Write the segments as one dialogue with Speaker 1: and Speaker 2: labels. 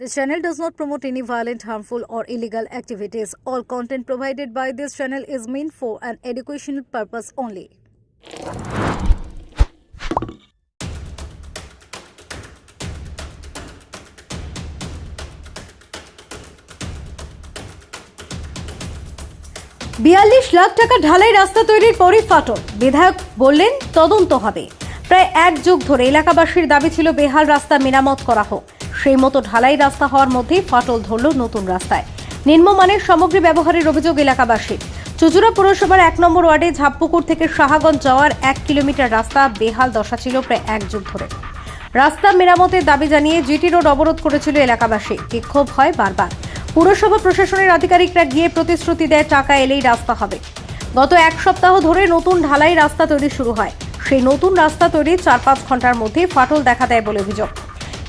Speaker 1: This channel does not promote any violent, harmful, or illegal activities. All content provided by this channel is meant for an educational purpose only. বিয়াল্লিশ লাখ টাকা ঢালাই রাস্তা তৈরির পরই ফাটল বিধায়ক বললেন তদন্ত হবে প্রায় এক যুগ ধরে এলাকাবাসীর দাবি ছিল বেহাল রাস্তা মেরামত করা হোক সেই মতো ঢালাই রাস্তা হওয়ার মধ্যেই ফাটল ধরল নতুন রাস্তায়। নিম্নমানের সামগ্রী ব্যবহারের অভিযোগ এলাকাবাসীর। চুচুড়া পুরসভার এক নম্বর ওয়ার্ডে ঝাপপুকুর থেকে সাহাগঞ্জ যাওয়ার এক কিলোমিটার রাস্তা বেহাল দশা ছিল প্রায় এক যুগ ধরে। রাস্তা মেরামতের দাবি জানিয়ে জিটি রোড অবরোধ করেছিল এলাকাবাসী। বিক্ষোভ হয় বারবার। পুরসভা প্রশাসনের আধিকারিকরা গিয়ে প্রতিশ্রুতি দেয়, টাকা এলেই রাস্তা হবে। গত এক সপ্তাহ ধরে নতুন ঢালাই রাস্তা তৈরি শুরু হয়। সেই নতুন রাস্তা তৈরি চার পাঁচ ঘণ্টার মধ্যে ফাটল দেখা দেয় বলে অভিযোগ।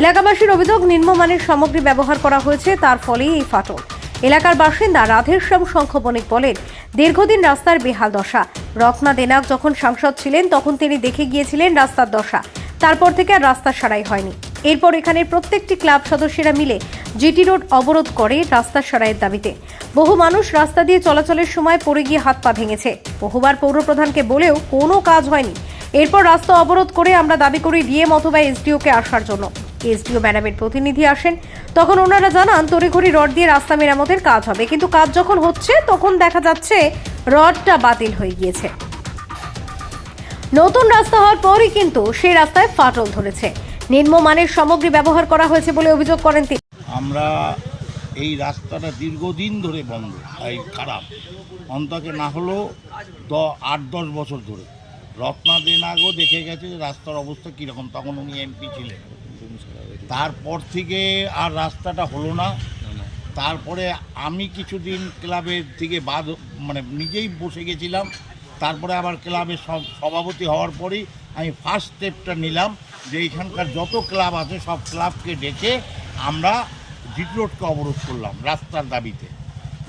Speaker 1: এলাকাবাসীর অভিযোগ নিম্নমানের সামগ্রী ব্যবহার করা হয়েছে, তার ফলেই এই ফাটল। এলাকার বাসিন্দা রাধেশ্যাম শঙ্খ বণিক বলেন, দীর্ঘদিন রাস্তার বেহাল দশা। রত্না দেনাক যখন সাংসদ ছিলেন, তখন তিনি দেখে গিয়েছিলেন রাস্তার দশা। তারপর থেকে আর রাস্তা সারাই হয়নি। এরপর এখানের প্রত্যেকটি ক্লাব সদস্যরা মিলে জিটি রোড অবরোধ করে রাস্তা সারাইয়ের দাবিতে। বহু মানুষ রাস্তা দিয়ে চলাচলের সময় পড়ে গিয়ে হাত পা ভেঙেছে। বহুবার পৌরপ্রধানকে বলেও কোনো কাজ হয়নি। এরপর রাস্তা অবরোধ করে আমরা দাবি করি ডিএম অথবা এসডিওকে আসার জন্য। এসডিও ম্যাডামের প্রতিনিধি আসেন। তখন ওনারা জানান, তড়িঘড়ি রড দিয়ে রাস্তা মেরামতের কাজ হবে। কিন্তু কাজ যখন হচ্ছে, তখন দেখা যাচ্ছে রডটা বাতিল হয়ে গিয়েছে। নতুন রাস্তা হওয়ার পরই কিন্তু সেই রাস্তায় ফাটল ধরেছে। নিম্নমানের সামগ্রী ব্যবহার করা হয়েছে বলে অভিযোগ করেন তিনি।
Speaker 2: আমরা এই রাস্তাটা দীর্ঘদিন ধরে বন্ধ, এই খারাপ। অন্তকে না হলেও দ, আট, দশ বছর ধরে। রত্না দেনাগও দেখে গেছে যে রাস্তার অবস্থা কীরকম, তখন উনি এমপি ছিলেন। তারপর থেকে আর রাস্তাটা হলো না। তারপরে আমি কিছুদিন ক্লাবের থেকে বাদ মানে নিজেই বসে গেছিলাম। তারপরে আবার ক্লাবের সভাপতি হওয়ার পরেই আমি ফার্স্ট স্টেপটা নিলাম। যে এখানকার যত ক্লাব আছে, সব ক্লাবকে ডেকে আমরা জিট রোডকে অবরোধ করলাম রাস্তার দাবিতে।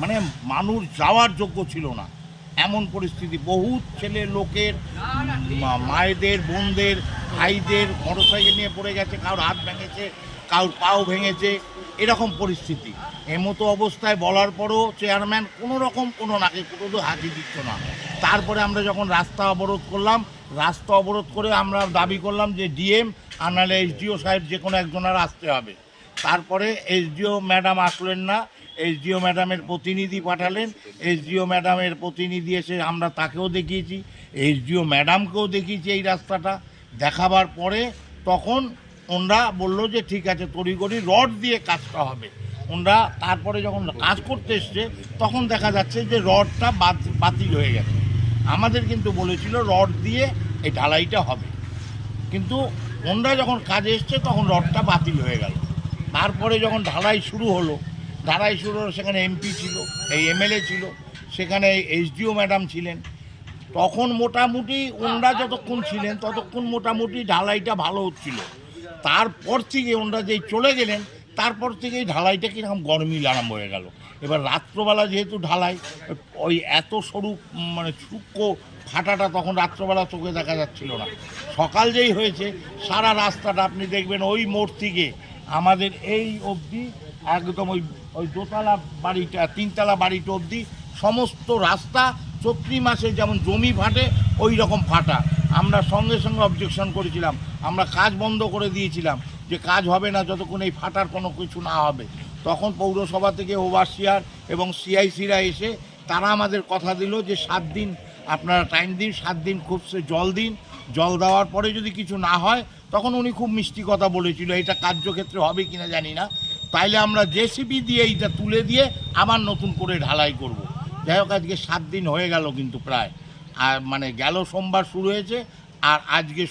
Speaker 2: মানে মানুষ যাওয়ার যোগ্য ছিল না। এমন পরিস্থিতি বহু ছেলে লোকের মায়েদের, বোনদের, ভাইদের মোটরসাইকেল নিয়ে পড়ে গেছে, কারোর হাত ভেঙেছে, কারোর পাও ভেঙেছে, এরকম পরিস্থিতি। এমতো অবস্থায় বলার পরও চেয়ারম্যান কোনো রকম কোনো নাকে কোনো হাতি দিচ্ছ না। তারপরে আমরা যখন রাস্তা অবরোধ করলাম, রাস্তা অবরোধ করে আমরা দাবি করলাম যে ডিএম আর নাহলে এসডিও সাহেব যে কোনো একজনের আসতে হবে। তারপরে এসডিও ম্যাডাম আসলেন না, এসডিও ম্যাডামের প্রতিনিধি পাঠালেন, এসডিও ম্যাডামের প্রতিনিধি এসে আমরা তাকেও দেখিয়েছি, এসডিও ম্যাডামকেও দেখিয়েছি এই রাস্তাটা। দেখাবার পরে তখন ওনরা বলল যে, ঠিক আছে, তড়িঘড়ি রড দিয়ে কাজটা হবে। ওনরা তারপরে যখন কাজ করতে এসছে, তখন দেখা যাচ্ছে যে রডটা বাত- বাতিল হয়ে গেছে। আমাদের কিন্তু বলেছিল রড দিয়ে এই ঢালাইটা হবে। কিন্তু ওনরা যখন কাজে এসছে, তখন রডটা বাতিল হয়ে গেল। তারপরে যখন ঢালাই শুরু হলো, ঢালাই শুরু হলো, সেখানে এমপি ছিল, এই এমএলএ ছিল, সেখানে এইচডিও ম্যাডাম ছিলেন। তখন মোটামুটি ওনরা যতক্ষণ ছিলেন, ততক্ষণ মোটামুটি ঢালাইটা ভালো হচ্ছিল। তারপর থেকে ওনরা যেই চলে গেলেন, তারপর থেকেই ঢালাইটা কীরকম গরমিল আরম্ভ হয়ে গেল। এবার রাত্রবেলা যেহেতু ঢালাই, ওই এত সরু মানে সূক্ষ্ম ফাটাটা তখন রাত্রবেলা চোখে দেখা যাচ্ছিল না। সকাল যেই হয়েছে, সারা রাস্তাটা আপনি দেখবেন ওই মোড় থেকে আমাদের এই অবধি একদম ওই ওই দোতলা বাড়িটা, তিনতলা বাড়িটা অবধি সমস্ত রাস্তা চৈত্রি মাসে যেমন জমি ফাটে, ওই রকম ফাটা। আমরা সঙ্গে সঙ্গে অবজেকশন করেছিলাম। আমরা কাজ বন্ধ করে দিয়েছিলাম যে কাজ হবে না, যতক্ষণ এই ফাটার কোনো কিছু না হবে। তখন পৌরসভা থেকে ওভারসিয়ার এবং সিআইসিরা এসে তারা আমাদের কথা দিল যে সাত দিন আপনারা টাইম দিন, সাত দিন খুব জল দিন। জল দেওয়ার পরে যদি কিছু না হয়, তখন উনি খুব মিষ্টি কথা বলেছিল এটা কার্যক্ষেত্রে হবে কিনা জানি না। তাইলে আমরা জেসিবি দিয়ে এইটা তুলে দিয়ে আবার নতুন করে ঢালাই করব। যাই হোক, আজকে সাত দিন হয়ে গেল কিন্তু প্রায়। আর মানে গেল সোমবার শুরু হয়েছে, আর আজকে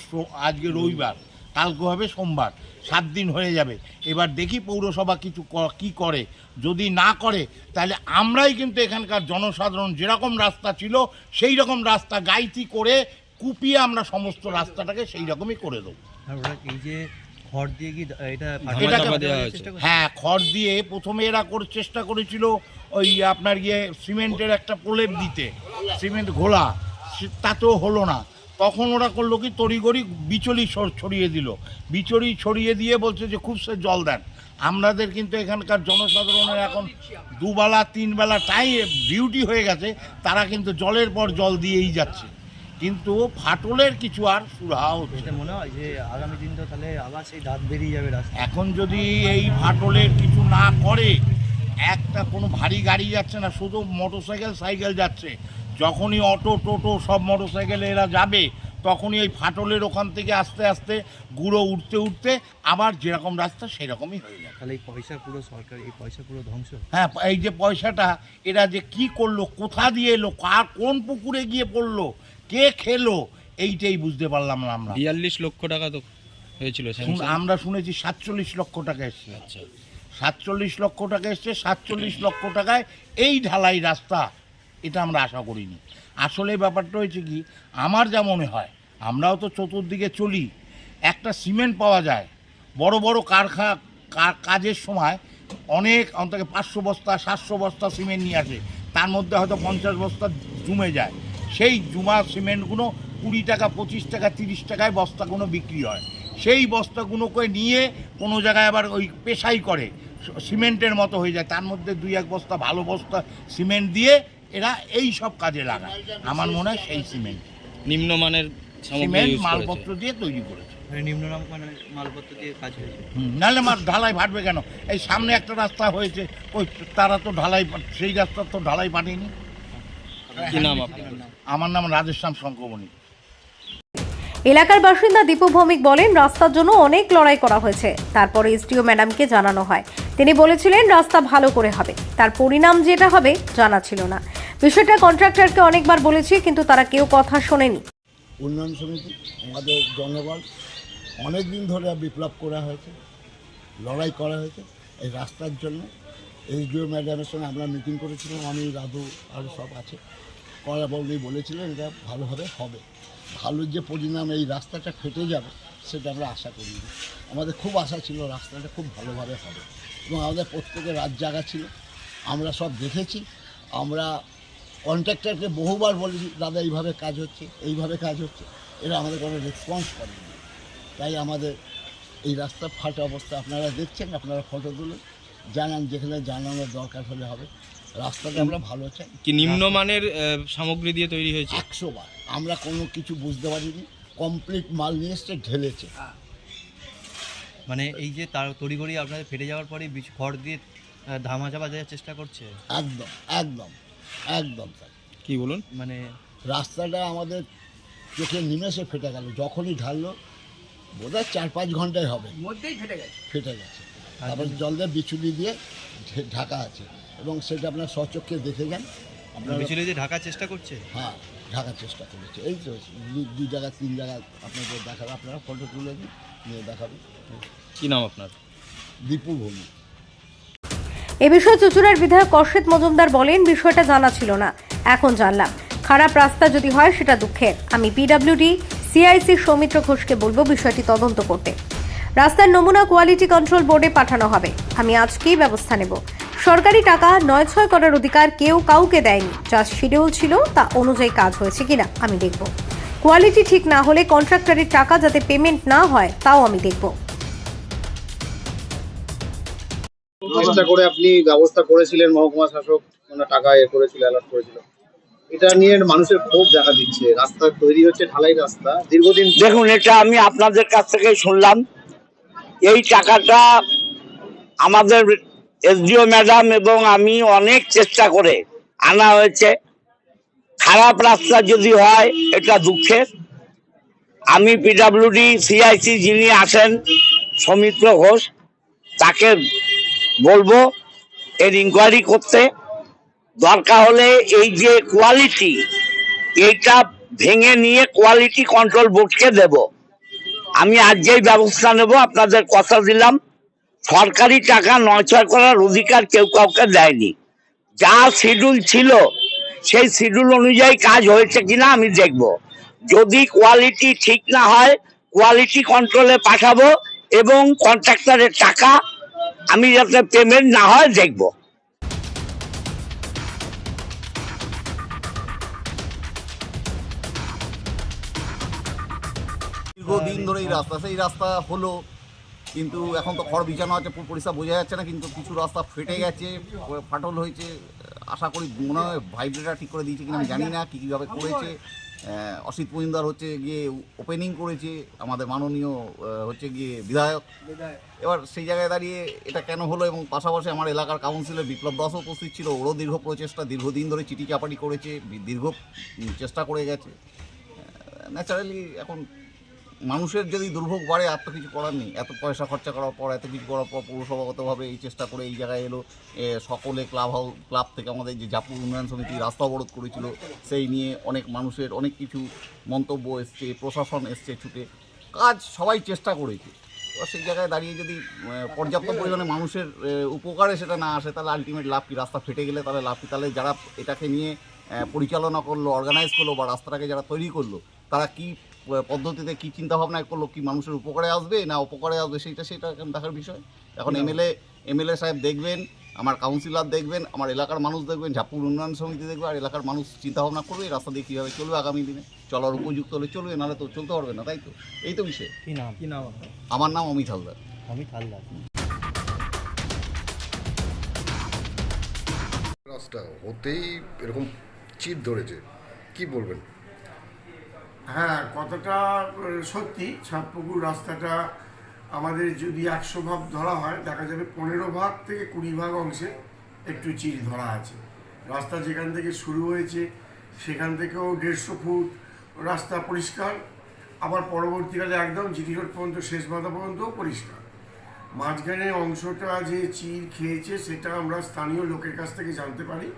Speaker 2: আজকে রবিবার, কালকে হবে সোমবার। সাত দিন হয়ে যাবে। এবার দেখি পৌরসভা কিছু ক- করে। যদি না করে তাহলে আমরাই কিন্তু এখানকার জনসাধারণ যেরকম রাস্তা ছিল সেই রকম রাস্তা গাইতি করে কুপিয়ে আমরা সমস্ত রাস্তাটাকে সেই রকমই করে দেবো।
Speaker 3: এই যে খড় দিয়ে কি এটা
Speaker 2: এটাকে
Speaker 3: ফাঁকা দেওয়া চেষ্টা করছে?
Speaker 2: হ্যাঁ খড় দিয়ে প্রথমে এরা করে চেষ্টা করেছিল ওই আপনার গিয়ে সিমেন্টের একটা প্রলেপ দিতে। সিমেন্ট ঘোলা সে- তাতেও হলো না। তখন ওরা করল কি তড়িগড়ি বিচলি ছড়িয়ে দিল। বিচলি ছড়িয়ে দিয়ে বলছে যে খুব সে জল দেন। আমাদের কিন্তু এখানকার জনসাধারণের এখন দুবেলা তিনবেলা টাই ডিউটি হয়ে গেছে তারা কিন্তু জলের পর জল দিয়েই যাচ্ছে। কিন্তু ফাটলের কিছু আর সুরাহা হচ্ছে
Speaker 3: মনে হয় যে আগামী দিন তো তাহলে আবার সেই দাঁত বেরিয়ে যাবে রাস্তা
Speaker 2: এখন যদি এই ফাটলের কিছু না করে একটা কোনো ভারী গাড়ি যাচ্ছে না শুধু মোটরসাইকেল সাইকেল যাচ্ছে যখনই অটো টোটো সব মোটর মোটরসাইকেলে এরা যাবে তখনই এই ফাটলের ওখান থেকে আস্তে আস্তে গুঁড়ো উঠতে উঠতে আবার যেরকম রাস্তা সেরকমই হয়ে যাবে
Speaker 3: তাহলে এই পয়সা পুরো সরকার এই পয়সা পুরো ধ্বংস?
Speaker 2: হ্যাঁ এই যে পয়সাটা এরা যে কি করল কোথা দিয়ে এলো কার কোন পুকুরে গিয়ে পড়ল কে খেলো এইটাই বুঝতে পারলাম না আমরা।
Speaker 4: বিয়াল্লিশ লক্ষ টাকা তো হয়েছিল
Speaker 2: আমরা শুনেছি সাতচল্লিশ লক্ষ টাকা এসছে।
Speaker 4: আচ্ছা।
Speaker 2: সাতচল্লিশ লক্ষ টাকা এসছে সাতচল্লিশ লক্ষ টাকায় এই ঢালাই রাস্তা এটা আমরা আশা করিনি। আসলে ব্যাপারটা হয়েছে কি, আমার যা মনে হয়, আমরাও তো চতুর্দিকে চলি, একটা সিমেন্ট পাওয়া যায়, বড় বড় কারখা কাজের সময় অনেক অন্তত পাঁচশো বস্তা, সাতশো বস্তা সিমেন্ট নিয়ে আসে, তার মধ্যে হয়তো পঞ্চাশ বস্তা জমে যায়। সেই জুমা সিমেন্টগুলো কুড়ি টাকা, পঁচিশ টাকা, তিরিশ টাকায় বস্তাগুলো বিক্রি হয়। সেই বস্তাগুলোকে নিয়ে কোনো জায়গায় আবার ওই পেশাই করে, সিমেন্টের মতো হয়ে যায়। তার মধ্যে দুই এক বস্তা ভালো বস্তা সিমেন্ট দিয়ে এরা এই সব কাজে লাগায়। আমার মনে হয় সেই সিমেন্ট।
Speaker 4: নিম্নমানের
Speaker 2: সিমেন্ট মালপত্র দিয়ে তৈরি করেছে।
Speaker 3: মানে নিম্ননাম মালপত্র দিয়ে কাজ হয়েছে।
Speaker 2: হুম, নাহলে ঢালাই ফাটবে কেন? এই সামনে একটা রাস্তা হয়েছে ওই তারা তো ঢালাই সেই রাস্তা তো ঢালাই পাঠিয়েনি
Speaker 4: কি নাম
Speaker 2: আমার নাম রাজেশ্যাম শঙ্কমণি
Speaker 1: এলাকার বাসিন্দা দীপু ভৌমিক বলেন রাস্তার জন্য অনেক লড়াই করা হয়েছে। তারপরে এসডিও ম্যাডামকে জানানো হয়। তিনি বলেছিলেন রাস্তা ভালো করে হবে। তার পরিণাম যেটা হবে জানা ছিল না। বিষয়টা কন্ট্রাক্টরকে অনেকবার বলেছি, কিন্তু তারা কেউ কথা শোনেনি।
Speaker 5: উন্নয়ন সমিতি, আমাদের জনগণ অনেক দিন ধরে বিপ্লব করা হয়েছে, লড়াই করা হয়েছে এই রাস্তার জন্য। এইচডিও ম্যাডামের সঙ্গে আমরা মিটিং করেছিলাম, আমি, রাধু আর সব আছে করা বলেই বলেছিলেন এটা ভালোভাবে হবে ভালো যে পরিণাম এই রাস্তাটা ফেটে যাবে, সেটা আমরা আশা করিনি। আমাদের খুব আশা ছিল রাস্তাটা খুব ভালোভাবে হবে। এবং আমাদের প্রত্যেকের রাত জাগা ছিল। আমরা সব দেখেছি, আমরা কন্ট্রাক্টরকে বহুবার বলেছি দাদা এইভাবে কাজ হচ্ছে এইভাবে কাজ হচ্ছে। এরা আমাদের কোনো রেসপন্স করেনি। তাই আমাদের এই রাস্তার ফাটা অবস্থা। আপনারা দেখছেন আপনারা ফটো তুলে জানান যেখানে জানানোর দরকার হলে হবে। রাস্তাটা আমরা ভালো চাই।
Speaker 4: কি নিম্নমানের সামগ্রী দিয়ে তৈরি হয়েছে?
Speaker 5: একশো বার। আমরা কোনো কিছু বুঝতে পারিনি। কমপ্লিট মাল নিয়ে এসছে ঢেলেছে।
Speaker 3: মানে এই যে তার তড়িঘড়ি আপনাদের ফেটে যাওয়ার পরে বিচ খড় দিয়ে ধামা চাপা দেওয়ার চেষ্টা করছে?
Speaker 5: একদম একদম। একদম তাই।
Speaker 4: কি বলুন?
Speaker 3: মানে
Speaker 5: রাস্তাটা আমাদের চোখে নিমেষে ফেটে গেল যখনই ঢাললো বোধহয় চার পাঁচ ঘন্টায় হবে। মধ্যেই ফেটে গেছে। ফেটে গেছে। তারপর জল দিয়ে বিচুলি দিয়ে ঢাকা আছে। এবং সেটা আপনার স্বচক্ষে দেখে যান। আপনারা
Speaker 3: বিচুলি দিয়ে ঢাকার চেষ্টা করছে?
Speaker 5: হ্যাঁ ঢাকার চেষ্টা করেছে। এই তো দু- দুই জায়গা তিন জায়গা আপনাদের দেখাবে। আপনারা ফটো তুলে দিন নিয়ে দেখাবেন
Speaker 4: কি নাম আপনার?
Speaker 5: দীপু ভূমি
Speaker 1: এ বিষয়ে চুচুড়ার বিধায়ক অর্ষিত মজুমদার বলেন, বিষয়টা জানা ছিল না। এখন জানলাম। খারাপ রাস্তা যদি হয়, সেটা দুঃখের। আমি পিডব্লিউডি সিআইসি সৌমিত্র ঘোষকে বলব বিষয়টি তদন্ত করতে। রাস্তার নমুনা কোয়ালিটি কন্ট্রোল বোর্ডে পাঠানো হবে। আমি আজকেই ব্যবস্থা নেব। সরকারি টাকা নয় ছয় করার অধিকার কেউ কাউকে দেয়নি। যা শিডিউল ছিল, তা অনুযায়ী কাজ হয়েছে কিনা, আমি দেখব। কোয়ালিটি ঠিক না হলে কন্ট্রাক্টরের টাকা যাতে পেমেন্ট না হয়, তাও আমি দেখব।
Speaker 6: চেষ্টা করে আপনি ব্যবস্থা করেছিলেন, মহকুমা শাসক ওনার টাকা এ করেছিল অ্যালার্ট করেছিল। এটা নিয়ে মানুষের ক্ষোভ দেখা দিচ্ছে। রাস্তা তৈরি হচ্ছে, ঢালাই রাস্তা। দীর্ঘদিন
Speaker 7: দেখুন, এটা আমি আপনাদের কাছ থেকে শুনলাম। এই টাকাটা আমাদের এসডিও ম্যাডাম এবং আমি অনেক চেষ্টা করে আনা হয়েছে। খারাপ রাস্তা যদি হয়, এটা দুঃখের। আমি পিডাব্লিউডি সিআইসি যিনি আসেন সৌমিত্র ঘোষ, তাকে বলব, এর ইনকোয়ারি করতে দরকার হলে এই যে কোয়ালিটি এইটা ভেঙে নিয়ে কোয়ালিটি কন্ট্রোল বোর্ডকে দেব। আমি আজ যেই ব্যবস্থা নেব, আপনাদের কথা দিলাম। সরকারি টাকা নয়ছয় করার অধিকার কেউ কাউকে দেয়নি। যা শিডিউল ছিল, সেই শিডিউল অনুযায়ী কাজ হয়েছে কিনা আমি দেখব। যদি কোয়ালিটি ঠিক না হয় কোয়ালিটি কন্ট্রোলে পাঠাবো এবং কন্ট্রাক্টরের টাকা আমি যাতে পেমেন্ট না হয়, দেখব।
Speaker 8: দীর্ঘদিন ধরে এই রাস্তা, সেই রাস্তা হলো, কিন্তু এখন তো খড় বিছানো আছে পরিষ্কার বোঝা যাচ্ছে না, কিন্তু কিছু রাস্তা ফেটে গেছে, ফাটল হয়েছে, আশা করি মনে হয় ভাইব্রেটার ঠিক করে দিয়েছে কিনা আমি জানি না, কী কীভাবে করেছে। অসিত মজুমদার হচ্ছে গিয়ে ওপেনিং করেছে আমাদের মাননীয় হচ্ছে গিয়ে বিধায়ক। এবার সেই জায়গায় দাঁড়িয়ে এটা কেন হলো এবং পাশাপাশি আমার এলাকার কাউন্সিলের বিপ্লব দাসও উপস্থিত ছিল ওরও দীর্ঘ প্রচেষ্টা দীর্ঘদিন ধরে চিঠি চাপাটি করেছে দীর্ঘ চেষ্টা করে গেছে। ন্যাচারালি এখন মানুষের যদি দুর্ভোগ বাড়ে, আর তো কিছু করার নেই। এত পয়সা খরচা করার পর, এত কিছু করার পর পৌরসভাগতভাবে এই চেষ্টা করে এই জায়গায় এলো। সকলে ক্লাব হাউস ক্লাব থেকে আমাদের যে জাপুর উন্নয়ন সমিতি রাস্তা অবরোধ করেছিল, সেই নিয়ে অনেক মানুষের অনেক কিছু মন্তব্য এসছে, প্রশাসন এসছে ছুটে। কাজ সবাই চেষ্টা করেছে। সেই জায়গায় দাঁড়িয়ে যদি পর্যাপ্ত পরিমাণে মানুষের উপকারে সেটা না আসে, তাহলে আলটিমেট লাভ কি? রাস্তা ফেটে গেলে তাহলে লাভ কি? তাহলে যারা এটাকে নিয়ে পরিচালনা করল অর্গানাইজ করল বা রাস্তাটাকে যারা তৈরি করল, তারা কি পদ্ধতিতে কি চিন্তা ভাবনা করল কি মানুষের উপকারে আসবে না উপকারে আসবে সেইটা সেটা এখন দেখার বিষয়। এখন এমএলএ এমএলএ সাহেব দেখবেন আমার কাউন্সিলর দেখবেন আমার এলাকার মানুষ দেখবেন ঝাপুর উন্নয়ন সমিতি দেখবে আর এলাকার মানুষ চিন্তা ভাবনা করবে রাস্তা দিয়ে কীভাবে চলবে আগামী দিনে। চলার উপযুক্ত হলে চলবে নাহলে তো চলতে পারবে না তাই তো? এই তো বিষয়।
Speaker 3: কি নাম? কি নাম
Speaker 8: আমার নাম অমিত হালদার।
Speaker 3: অমিত হালদার।
Speaker 9: রাস্তা হতেই এরকম চিট ধরেছে। কি বলবেন?
Speaker 10: হ্যাঁ কতটা সত্যি ছাদপুকুর রাস্তাটা আমাদের যদি একশো ভাগ ধরা হয়, দেখা যাবে পনেরো ভাগ থেকে কুড়ি ভাগ অংশে একটু চির ধরা আছে। রাস্তা যেখান থেকে শুরু হয়েছে, সেখান থেকেও দেড়শো ফুট রাস্তা পরিষ্কার, আবার পরবর্তীকালে একদম জিটি রোড পর্যন্ত, শেষ মাথা পর্যন্তও পরিষ্কার। মাঝখানে অংশটা যে চির খেয়েছে, সেটা আমরা স্থানীয় লোকের কাছ থেকে জানতে পারি।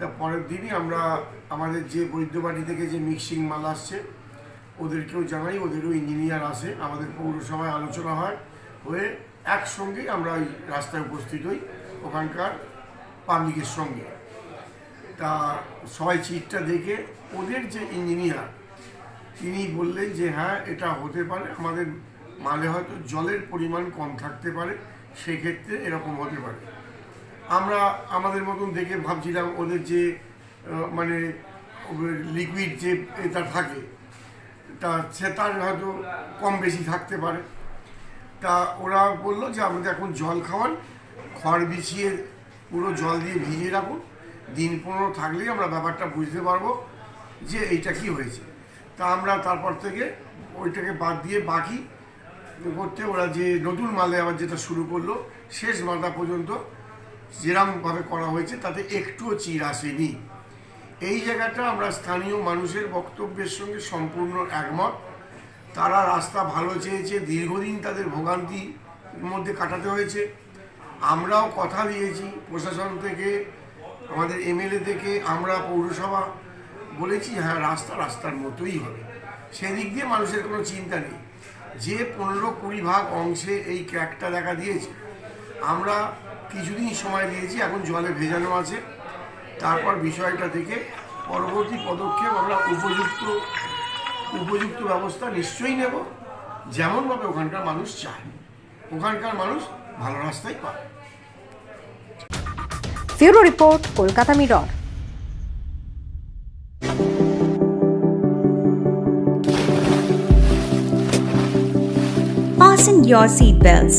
Speaker 10: তা পরের দিনই আমরা আমাদের যে বৈদ্যবাড়ি থেকে যে মিক্সিং মাল আসছে, ওদেরকেও জানাই, ওদেরও ইঞ্জিনিয়ার আসে, আমাদের পৌরসভায় আলোচনা হয়, হয়ে একসঙ্গেই আমরা ওই রাস্তায় উপস্থিত হই, ওখানকার পাবলিকের সঙ্গে। তা সবাই চিটটা দেখে ওদের যে ইঞ্জিনিয়ার তিনি বললেন যে হ্যাঁ এটা হতে পারে, আমাদের মালে হয়তো জলের পরিমাণ কম থাকতে পারে, সেক্ষেত্রে এরকম হতে পারে। আমরা আমাদের মতন দেখে ভাবছিলাম ওদের যে মানে লিকুইড যে এটা থাকে, তা সে তার হয়তো কম বেশি থাকতে পারে। তা ওরা বলল যে, আমাদের এখন জল খাওয়ান, খড় বিছিয়ে পুরো জল দিয়ে ভিজিয়ে রাখুন। দিন পনেরো থাকলেই আমরা ব্যাপারটা বুঝতে পারব যে এইটা কি হয়েছে। তা আমরা তারপর থেকে ওইটাকে বাদ দিয়ে বাকি করতে ওরা যে নতুন মালে আবার যেটা শুরু করল, শেষ মাথা পর্যন্ত যেরমভাবে করা হয়েছে, তাতে একটুও চির আসেনি। এই জায়গাটা আমরা স্থানীয় মানুষের বক্তব্যের সঙ্গে সম্পূর্ণ একমত। তারা রাস্তা ভালো চেয়েছে, দীর্ঘদিন তাদের ভোগান্তির মধ্যে কাটাতে হয়েছে। আমরাও কথা দিয়েছি, প্রশাসন থেকে, আমাদের এমএলএ থেকে, আমরা পৌরসভা বলেছি হ্যাঁ রাস্তা রাস্তার মতোই হবে। সেদিক দিয়ে মানুষের কোনো চিন্তা নেই। যে পনেরো কুড়ি ভাগ অংশে এই ক্র্যাকটা দেখা দিয়েছে, আমরা কিছুদিন সময় দিয়েছি এখন জলে ভেজানো আছে। তারপর বিষয়টা থেকে পরবর্তী পদক্ষেপ আমরা উপযুক্ত উপযুক্ত ব্যবস্থা নিশ্চয়ই নেব যেমনভাবে ওখানকার মানুষ চায়। ওখানকার মানুষ ভালো রাস্তাই পায়।
Speaker 1: Bureau report Kolkata Mirror.
Speaker 11: Fasten your seatbelts